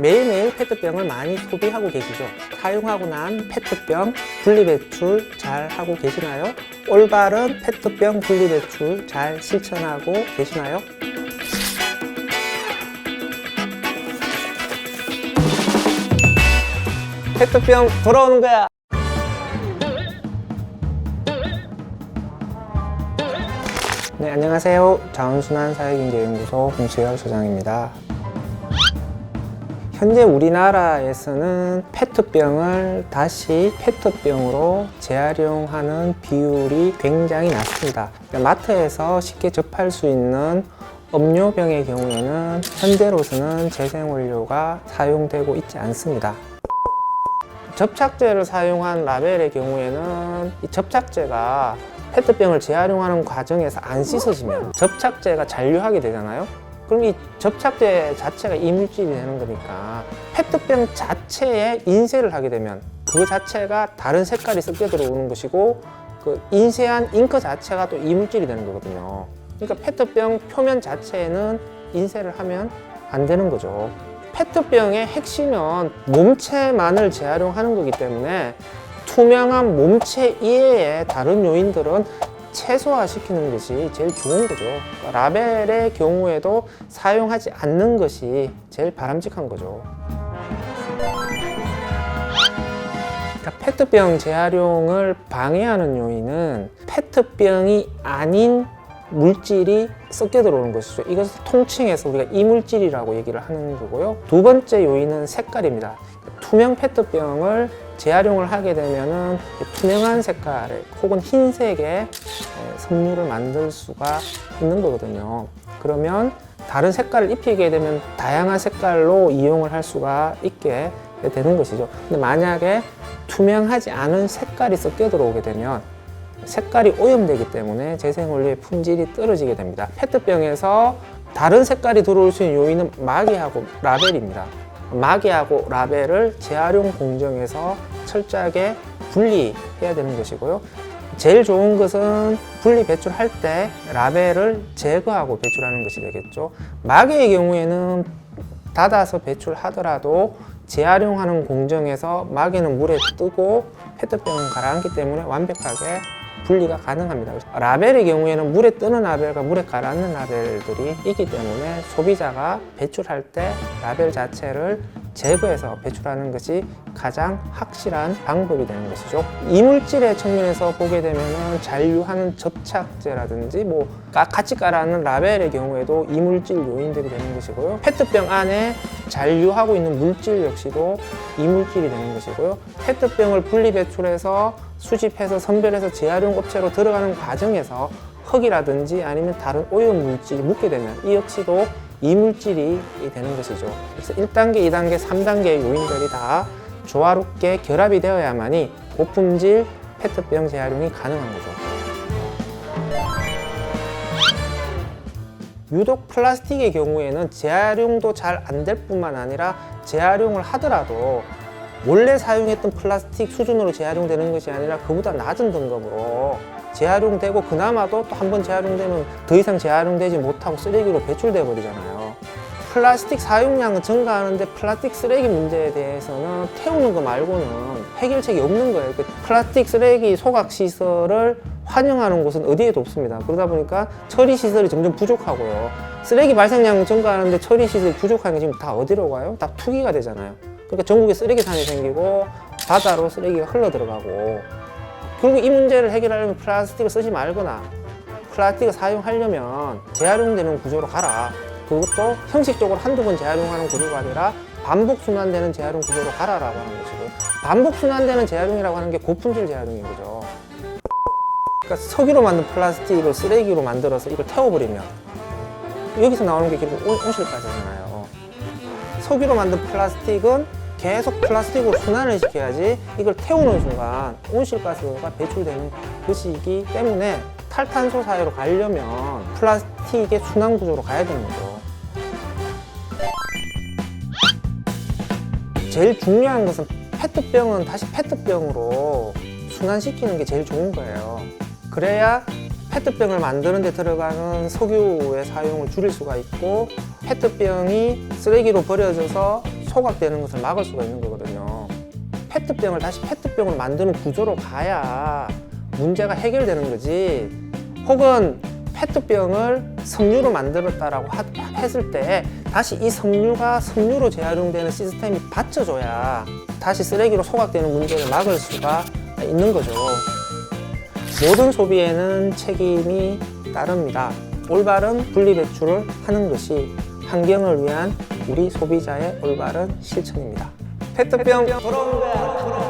매일매일 페트병을 많이 소비하고 계시죠? 사용하고 난 페트병 분리배출 잘 하고 계시나요? 올바른 페트병 분리배출 잘 실천하고 계시나요? 페트병 돌아오는 거야! 네, 안녕하세요. 자원순환 사회경제연구소 홍수열 소장입니다. 현재 우리나라에서는 페트병을 다시 페트병으로 재활용하는 비율이 굉장히 낮습니다. 마트에서 쉽게 접할 수 있는 음료병의 경우에는 현재로서는 재생원료가 사용되고 있지 않습니다. 접착제를 사용한 라벨의 경우에는 이 접착제가 페트병을 재활용하는 과정에서 안 씻어지면 접착제가 잔류하게 되잖아요. 그럼 이 접착제 자체가 이물질이 되는 거니까 페트병 자체에 인쇄를 하게 되면 그 자체가 다른 색깔이 섞여 들어오는 것이고 그 인쇄한 잉크 자체가 또 이물질이 되는 거거든요. 그러니까 페트병 표면 자체에는 인쇄를 하면 안 되는 거죠. 페트병의 핵심은 몸체만을 재활용하는 거기 때문에 투명한 몸체 이외의 다른 요인들은 최소화시키는 것이 제일 좋은 거죠. 그러니까 라벨의 경우에도 사용하지 않는 것이 제일 바람직한 거죠. 그러니까 페트병 재활용을 방해하는 요인은 페트병이 아닌 물질이 섞여 들어오는 것이죠. 이것을 통칭해서 우리가 이물질이라고 얘기를 하는 거고요. 두 번째 요인은 색깔입니다. 투명 페트병을 재활용을 하게 되면은 투명한 색깔 혹은 흰색의 섬유를 만들 수가 있는 거거든요. 그러면 다른 색깔을 입히게 되면 다양한 색깔로 이용을 할 수가 있게 되는 것이죠. 근데 만약에 투명하지 않은 색깔이 섞여 들어오게 되면 색깔이 오염되기 때문에 재생원료의 품질이 떨어지게 됩니다. 페트병에서 다른 색깔이 들어올 수 있는 요인은 마개하고 라벨입니다. 마개하고 라벨을 재활용 공정에서 철저하게 분리해야 되는 것이고요. 제일 좋은 것은 분리 배출할 때 라벨을 제거하고 배출하는 것이 되겠죠. 마개의 경우에는 닫아서 배출하더라도 재활용하는 공정에서 마개는 물에 뜨고 페트병은 가라앉기 때문에 완벽하게 분리가 가능합니다. 라벨의 경우에는 물에 뜨는 라벨과 물에 가라앉는 라벨들이 있기 때문에 소비자가 배출할 때 라벨 자체를 제거해서 배출하는 것이 가장 확실한 방법이 되는 것이죠. 이물질의 측면에서 보게 되면은 잔류하는 접착제라든지 뭐 가- 같이 깔아놓는 라벨의 경우에도 이물질 요인들이 되는 것이고요. 페트병 안에 잔류하고 있는 물질 역시도 이물질이 되는 것이고요. 페트병을 분리 배출해서 수집해서 선별해서 재활용 업체로 들어가는 과정에서 흙이라든지 아니면 다른 오염 물질이 묻게 되면 이 역시도 이물질이 되는 것이죠. 그래서 1단계, 2단계, 3단계의 요인들이 다 조화롭게 결합이 되어야만이 고품질 페트병 재활용이 가능한 거죠. 유독 플라스틱의 경우에는 재활용도 잘 안 될 뿐만 아니라 재활용을 하더라도 원래 사용했던 플라스틱 수준으로 재활용되는 것이 아니라 그보다 낮은 등급으로 재활용되고 그나마도 또 한 번 재활용되면 더 이상 재활용되지 못하고 쓰레기로 배출돼 버리잖아요. 플라스틱 사용량은 증가하는데 플라스틱 쓰레기 문제에 대해서는 태우는 거 말고는 해결책이 없는 거예요. 그 플라스틱 쓰레기 소각 시설을 환영하는 곳은 어디에도 없습니다. 그러다 보니까 처리 시설이 점점 부족하고요. 쓰레기 발생량 증가하는데 처리 시설이 부족한 게 지금 다 어디로 가요? 다 투기가 되잖아요. 그러니까 전국에 쓰레기산이 생기고 바다로 쓰레기가 흘러 들어가고 그리고 이 문제를 해결하려면 플라스틱을 쓰지 말거나 플라스틱을 사용하려면 재활용되는 구조로 가라. 그것도 형식적으로 한두 번 재활용하는 구조가 아니라 반복 순환되는 재활용 구조로 가라라고 하는 것이고요. 반복 순환되는 재활용이라고 하는 게 고품질 재활용인 거죠. 그러니까 석유로 만든 플라스틱을 쓰레기로 만들어서 이걸 태워버리면 여기서 나오는 게 결국 온- 온실가스잖아요. 석유로 만든 플라스틱은 계속 플라스틱으로 순환을 시켜야지 이걸 태우는 순간 온실가스가 배출되는 것이기 때문에 탈탄소 사회로 가려면 플라스틱의 순환 구조로 가야 되는 거죠. 제일 중요한 것은 페트병은 다시 페트병으로 순환시키는 게 제일 좋은 거예요. 그래야 페트병을 만드는 데 들어가는 석유의 사용을 줄일 수가 있고 페트병이 쓰레기로 버려져서 소각되는 것을 막을 수가 있는 거거든요. 페트병을 다시 페트병으로 만드는 구조로 가야 문제가 해결되는 거지. 혹은 페트병을 섬유로 만들었다라고 하- 했을 때 다시 이 섬유가 섬유로 재활용되는 시스템이 받쳐줘야 다시 쓰레기로 소각되는 문제를 막을 수가 있는 거죠. 모든 소비에는 책임이 따릅니다. 올바른 분리배출을 하는 것이 환경을 위한 우리 소비자의 올바른 실천입니다. 페트병 돌아오는 거야.